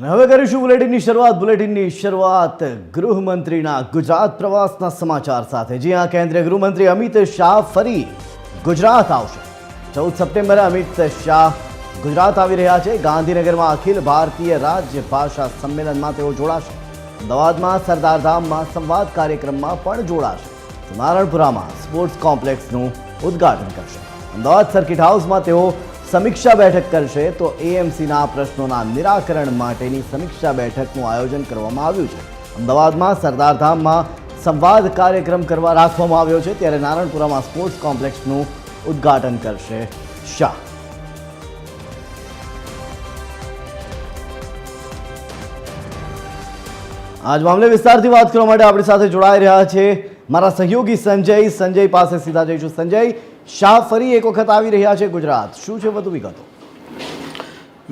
અને હવે કરીશું બુલેટિનની શરૂઆત. બુલેટિનની શરૂઆત ગૃહમંત્રીના ગુજરાત પ્રવાસના સમાચાર સાથે. જી હા, કેન્દ્રીય ગૃહમંત્રી અમિત શાહ ફરી ગુજરાત આવશે. ચૌદ સપ્ટેમ્બરે અમિત શાહ ગુજરાત આવી રહ્યા છે. ગાંધીનગરમાં અખિલ ભારતીય રાજ્ય ભાષા સંમેલનમાં તેઓ જોડાશે. અમદાવાદમાં સરદારધામમાં સંવાદ કાર્યક્રમમાં પણ જોડાશે. નારણપુરામાં સ્પોર્ટ્સ કોમ્પ્લેક્સનું ઉદ્ઘાટન કરશે. અમદાવાદ સર્કિટ હાઉસમાં તેઓ સમીક્ષા બેઠક કરશે તો એએમસીના પ્રશ્નોના નિરાકરણ માટેની સમીક્ષા બેઠકનું આયોજન કરવામાં આવ્યું છે. અમદાવાદમાં સરદારધામમાં સંવાદ કાર્યક્રમ કરવા રાખવામાં આવ્યો છે, ત્યારે નારણપુરામાં સ્પોર્ટ્સ કોમ્પ્લેક્સનું ઉદ્ઘાટન કરશે શાહ. આજ મામલે વિસ્તારથી વાત કરવા માટે આપણી સાથે જોડાઈ રહ્યા છે મારા સહયોગી સંજય સંજય પાસે સીધા જઈશું. સંજય શાહ ફરી એક વખત આવી રહ્યા છે ગુજરાત. શું છે વધુ વિગતો?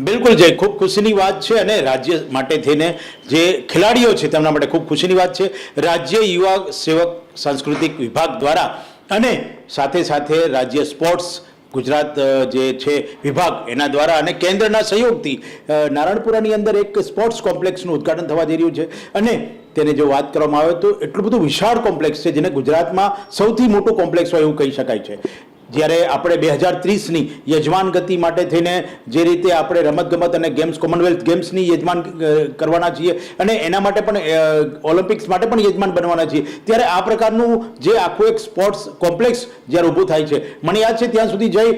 બિલકુલ જય, ખૂબ ખુશીની વાત છે અને રાજ્ય માટે થઈને જે ખેલાડીઓ છે તેમના માટે ખૂબ ખુશીની વાત છે. રાજ્ય યુવા સેવક સાંસ્કૃતિક વિભાગ દ્વારા અને સાથે સાથે રાજ્ય સ્પોર્ટ્સ ગુજરાત જે છે વિભાગ, એના દ્વારા અને કેન્દ્રના સહયોગથી નારાયણપુરાની અંદર એક સ્પોર્ટ્સ કોમ્પ્લેક્સનું ઉદ્ઘાટન થવા જઈ રહ્યું છે. અને તેને જો વાત કરવામાં આવે તો એટલું બધું વિશાળ કોમ્પ્લેક્સ છે જેને ગુજરાતમાં સૌથી મોટું કોમ્પ્લેક્સ હોય એવું કહી શકાય છે. જ્યારે આપણે બે હજાર ત્રીસની યજમાન ગતિ માટે થઈને જે રીતે આપણે રમતગમત અને ગેમ્સ, કોમનવેલ્થ ગેમ્સની યજમાન કરવાના છીએ અને એના માટે પણ ઓલિમ્પિક્સ માટે પણ યજમાન બનવાના છીએ, ત્યારે આ પ્રકારનું જે આખું એક સ્પોર્ટ્સ કોમ્પ્લેક્સ જ્યારે ઊભું થાય છે, મને યાદ છે ત્યાં સુધી જઈ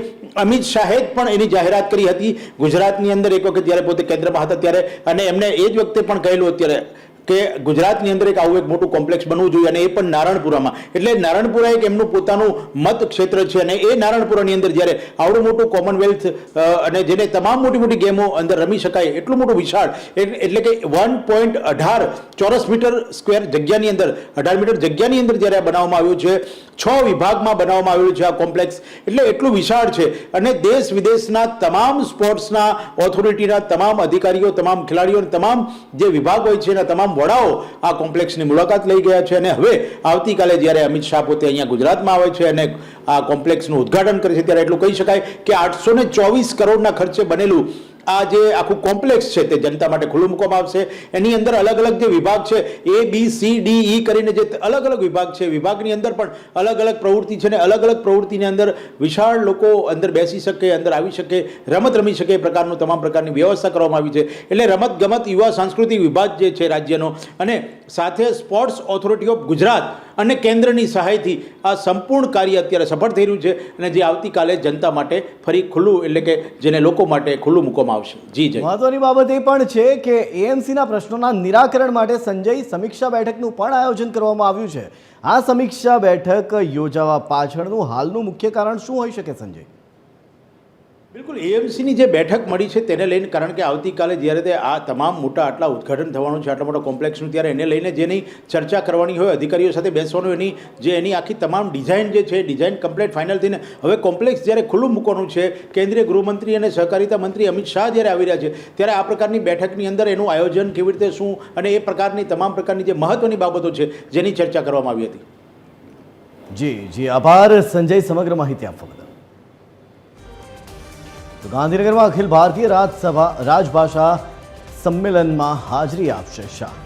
અમિત શાહે પણ એની જાહેરાત કરી હતી. ગુજરાતની અંદર એક વખત જ્યારે પોતે કેન્દ્રમાં હતા ત્યારે અને એમને એ જ વખતે પણ કહેલું અત્યારે કે ગુજરાતની અંદર એક આવું એક મોટું કોમ્પ્લેક્સ બનવું જોઈએ અને એ પણ નારણપુરામાં. એટલે નારણપુરા એક એમનું પોતાનું મત ક્ષેત્ર છે અને એ નારણપુરાની અંદર જ્યારે આવડું મોટું કોમનવેલ્થ અને જેને તમામ મોટી મોટી ગેમો અંદર રમી શકાય એટલું મોટું વિશાળ એટલે કે વન પોઈન્ટ અઢાર ચોરસ મીટર સ્ક્વેર જગ્યાની અંદર, અઢાર મીટર જગ્યાની અંદર જ્યારે બનાવવામાં આવ્યું છે, છ વિભાગમાં બનાવવામાં આવ્યું છે આ કોમ્પ્લેક્સ, એટલે એટલું વિશાળ છે. અને દેશ વિદેશના તમામ સ્પોર્ટ્સના ઓથોરિટીના તમામ અધિકારીઓ, તમામ ખેલાડીઓ તમામ જે વિભાગ હોય છે એના તમામ વડાઓ આ કોમ્પ્લેક્સની મુલાકાત લઈ ગયા છે અને હવે આવતીકાલે જ્યારે અમિત શાહ પોતે અહીંયા ગુજરાતમાં આવે છે અને આ કોમ્પ્લેક્સનું ઉદ્ઘાટન કરે છે, ત્યારે એટલું કહી શકાય કે આઠસો ચોવીસ કરોડના ખર્ચે બનેલું આ જે આખું કોમ્પ્લેક્સ છે તે જનતા માટે ખુલ્લું મૂકવામાં આવશે. એની અંદર અલગ અલગ જે વિભાગ છે, એ, બી, સી, ડી, ઈ કરીને જે અલગ અલગ વિભાગ છે, વિભાગની અંદર પણ અલગ અલગ પ્રવૃત્તિ છે ને અલગ અલગ પ્રવૃત્તિની અંદર વિશાળ લોકો અંદર બેસી શકે, અંદર આવી શકે, રમત રમી શકે એ પ્રકારનું તમામ પ્રકારની વ્યવસ્થા કરવામાં આવી છે. એટલે રમત ગમત યુવા સાંસ્કૃતિક વિભાગ જે છે રાજ્યનો અને સાથે સ્પોર્ટ્સ ઓથોરિટી ઓફ ગુજરાત અને કેન્દ્રની સહાયથી આ સંપૂર્ણ કાર્ય અત્યારે સફળ થઈ રહ્યું છે અને જે આવતીકાલે જનતા માટે ફરી ખુલ્લું એટલે કે જેને લોકો માટે ખુલ્લું મૂકવામાં આવશે. જી, જય. મહત્વની બાબત એ પણ છે કે એએમસીના પ્રશ્નોના નિરાકરણ માટે સંજય સમીક્ષા બેઠકનું પણ આયોજન કરવામાં આવ્યું છે. આ સમીક્ષા બેઠક યોજાવા પાછળનું હાલનું મુખ્ય કારણ શું હોઈ શકે સંજય? બિલકુલ એએમસીની જે બેઠક મળી છે તેને લઈને, કારણ કે આવતીકાલે જ્યારે તે આ તમામ મોટા આટલા ઉદ્ઘાટન થવાનું છે, આટલા મોટા કોમ્પ્લેક્સનું ત્યારે એને લઈને જેની ચર્ચા કરવાની હોય, અધિકારીઓ સાથે બેસવાનું, એની જે એની આખી તમામ ડિઝાઇન જે છે ડિઝાઇન કમ્પ્લીટ ફાઇનલ થઈને, હવે કોમ્પ્લેક્સ જ્યારે ખુલ્લું મૂકવાનું છે, કેન્દ્રીય ગૃહમંત્રી અને સહકારિતા મંત્રી અમિત શાહ જ્યારે આવી રહ્યા છે, ત્યારે આ પ્રકારની બેઠકની અંદર એનું આયોજન કેવી રીતે, શું, અને એ પ્રકારની તમામ પ્રકારની જે મહત્વની બાબતો છે, જેની ચર્ચા કરવામાં આવી હતી. જી જી, આભાર, સંજય, સમગ્ર માહિતી આપવા બદલ. તો ગાંધીનગરમાં અખિલ ભારતીય રાજસભા રાજભાષા સંમેલનમાં હાજરી આપશે શાહ.